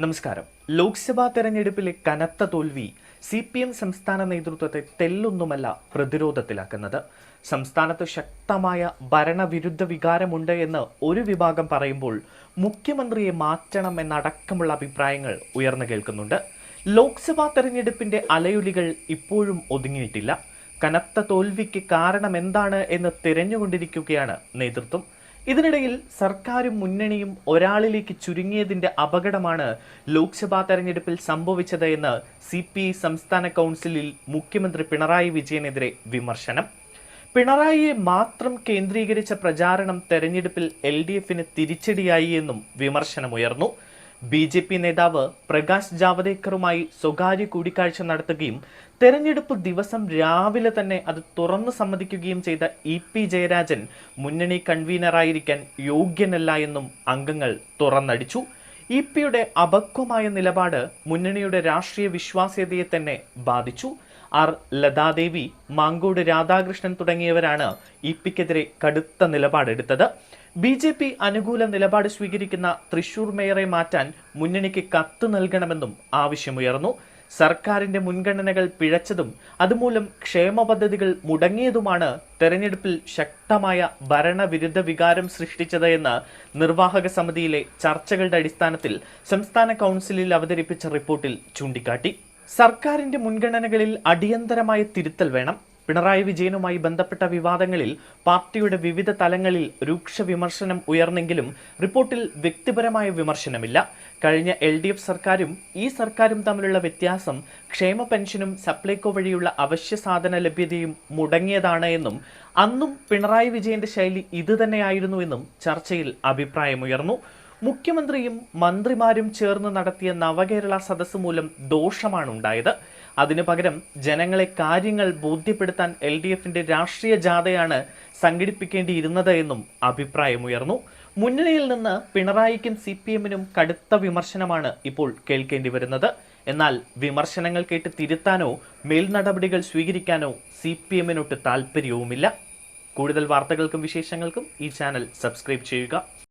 നമസ്കാരം. ലോക്സഭാ തെരഞ്ഞെടുപ്പിലെ കനത്ത തോൽവി സി പി എം സംസ്ഥാന നേതൃത്വത്തെ തെല്ലൊന്നുമല്ല പ്രതിരോധത്തിലാക്കുന്നത്. സംസ്ഥാനത്ത് ശക്തമായ ഭരണവിരുദ്ധ വികാരമുണ്ട് എന്ന് ഒരു വിഭാഗം പറയുമ്പോൾ മുഖ്യമന്ത്രിയെ മാറ്റണം എന്നടക്കമുള്ള അഭിപ്രായങ്ങൾ ഉയർന്നു കേൾക്കുന്നുണ്ട്. ലോക്സഭാ തെരഞ്ഞെടുപ്പിന്റെ അലയൊലികൾ ഇപ്പോഴും ഒതുങ്ങിയിട്ടില്ല. കനത്ത തോൽവിക്ക് കാരണം എന്താണ് എന്ന് തിരഞ്ഞുകൊണ്ടിരിക്കുകയാണ് നേതൃത്വം. ഇതിനിടയിൽ സർക്കാരും മുന്നണിയും ഒരാളിലേക്ക് ചുരുങ്ങിയതിന്റെ അപകടമാണ് ലോക്സഭാ തെരഞ്ഞെടുപ്പിൽ സംഭവിച്ചത് എന്ന് സി പി ഐ സംസ്ഥാന കൗൺസിലിൽ മുഖ്യമന്ത്രി പിണറായി വിജയനെതിരെ വിമർശനം. പിണറായിയെ മാത്രം കേന്ദ്രീകരിച്ച പ്രചാരണം തെരഞ്ഞെടുപ്പിൽ എൽ ഡി എഫിന് തിരിച്ചടിയായി എന്നും വിമർശനമുയർന്നു. ബി ജെ പി നേതാവ് പ്രകാശ് ജാവദേക്കറുമായി സ്വകാര്യ കൂടിക്കാഴ്ച നടത്തുകയും തെരഞ്ഞെടുപ്പ് ദിവസം രാവിലെ തന്നെ അത് തുറന്നു സമ്മതിക്കുകയും ചെയ്ത ഇ പി ജയരാജൻ മുന്നണി കൺവീനറായിരിക്കാൻ യോഗ്യനല്ല എന്നും അംഗങ്ങൾ തുറന്നടിച്ചു. ഇ പിയുടെ അപക്വമായ നിലപാട് മുന്നണിയുടെ രാഷ്ട്രീയ വിശ്വാസ്യതയെ തന്നെ ബാധിച്ചു. ആർ ലതാദേവി മാങ്കോട് രാധാകൃഷ്ണൻ തുടങ്ങിയവരാണ് ഇ പിക്കെതിരെ കടുത്ത നിലപാടെടുത്തത്. ബി ജെ പി അനുകൂല നിലപാട് സ്വീകരിക്കുന്ന തൃശൂർ മേയറെ മാറ്റാൻ മുന്നണിക്ക് കത്ത് നൽകണമെന്നും ആവശ്യമുയർന്നു. സർക്കാരിന്റെ മുൻഗണനകൾ പിഴച്ചതും അതുമൂലം ക്ഷേമ പദ്ധതികൾ മുടങ്ങിയതുമാണ് തെരഞ്ഞെടുപ്പിൽ ശക്തമായ ഭരണവിരുദ്ധ വികാരം സൃഷ്ടിച്ചത് എന്ന് നിർവാഹക സമിതിയിലെ ചർച്ചകളുടെ അടിസ്ഥാനത്തിൽ സംസ്ഥാന കൗൺസിലിൽ അവതരിപ്പിച്ച റിപ്പോർട്ടിൽ ചൂണ്ടിക്കാട്ടി. സർക്കാരിന്റെ മുൻഗണനകളിൽ അടിയന്തരമായ തിരുത്തൽ വേണം. പിണറായി വിജയനുമായി ബന്ധപ്പെട്ട വിവാദങ്ങളിൽ പാർട്ടിയുടെ വിവിധ തലങ്ങളിൽ രൂക്ഷ വിമർശനം ഉയർന്നെങ്കിലും റിപ്പോർട്ടിൽ വ്യക്തിപരമായ വിമർശനമില്ല. കഴിഞ്ഞ എൽ ഡി എഫ് സർക്കാരും ഈ സർക്കാരും തമ്മിലുള്ള വ്യത്യാസം ക്ഷേമ പെൻഷനും സപ്ലൈകോ വഴിയുള്ള അവശ്യ സാധന ലഭ്യതയും മുടങ്ങിയതാണ് എന്നും അന്നും പിണറായി വിജയന്റെ ശൈലി ഇതുതന്നെയായിരുന്നു എന്നും ചർച്ചയിൽ അഭിപ്രായമുയർന്നു. മുഖ്യമന്ത്രിയും മന്ത്രിമാരും ചേർന്ന് നടത്തിയ നവകേരള സദസ്സ് മൂലം ദോഷമാണ് ഉണ്ടായത് അതിനു പകരം ജനങ്ങളെ കാര്യങ്ങൾ ബോധ്യപ്പെടുത്താൻ എൽ ഡി എഫിന്റെ രാഷ്ട്രീയ ജാഥയാണ് സംഘടിപ്പിക്കേണ്ടിയിരുന്നത് എന്നും അഭിപ്രായമുയർന്നു. മുന്നണിയിൽ നിന്ന് പിണറായിക്കും സി പി എമ്മിനും കടുത്ത വിമർശനമാണ് ഇപ്പോൾ കേൾക്കേണ്ടി വരുന്നത്. എന്നാൽ വിമർശനങ്ങൾ കേട്ട് തിരുത്താനോ മേൽനടപടികൾ സ്വീകരിക്കാനോ സി പി എമ്മിനൊട്ട് താല്പര്യവുമില്ല കൂടുതൽ വാർത്തകൾക്കും വിശേഷങ്ങൾക്കും ഈ ചാനൽ സബ്സ്ക്രൈബ് ചെയ്യുക.